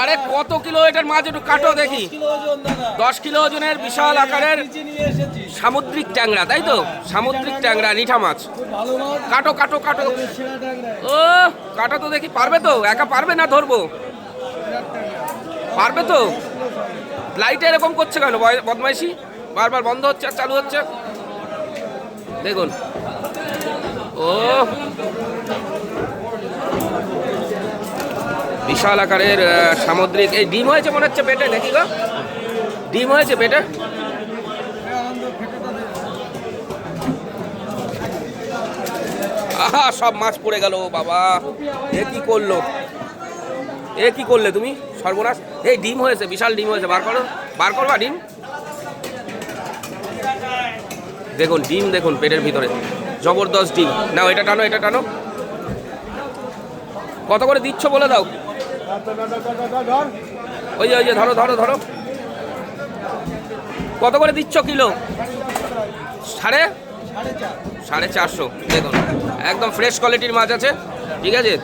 আরে কত কিলো এটার মাছ একটু কাটো দেখি। দশ কিলো ওজনের বিশাল আকারের সামুদ্রিক ট্যাংরা তাই তো? সামুদ্রিক ট্যাংরা নিঠা মাছ। কাটো কাটো কাটো। ও কাটো তো দেখি পারবে তো? একা পারবে না ধরবো? পারবে তো? লাইটে এরকম করছে কেন? বদমাইশি? বারবার বন্ধ হচ্ছে আর চালু হচ্ছে? দেখুন। ও বিশাল আকারের সামুদ্রিক। এই ডিম হয়েছে মনে হচ্ছে পেটে দেখি গো? ডিম হয়েছে পেটে? আহা, সব মাছ পড়ে গেল, বাবা। এ কি করল? এ কি করলে তুমি, সর্বনাশ? এই ডিম হয়েছে, বিশাল ডিম হয়েছে, বার করো। বার করবা ডিম? দেখুন ডিম দেখুন পেটের ভিতরে। জবরদস্ত ডিম। নাও, এটা টানো এটা টানো। কত করে দিচ্ছ বলে দাও? ওই যে ওই যে, ধরো ধরো ধরো। কত করে দিচ্ছ কিলো? সাড়ে? সাড়ে চারশো। দেখুন, একদম ফ্রেশ কোয়ালিটির মাছ আছে। ঠিক আছে?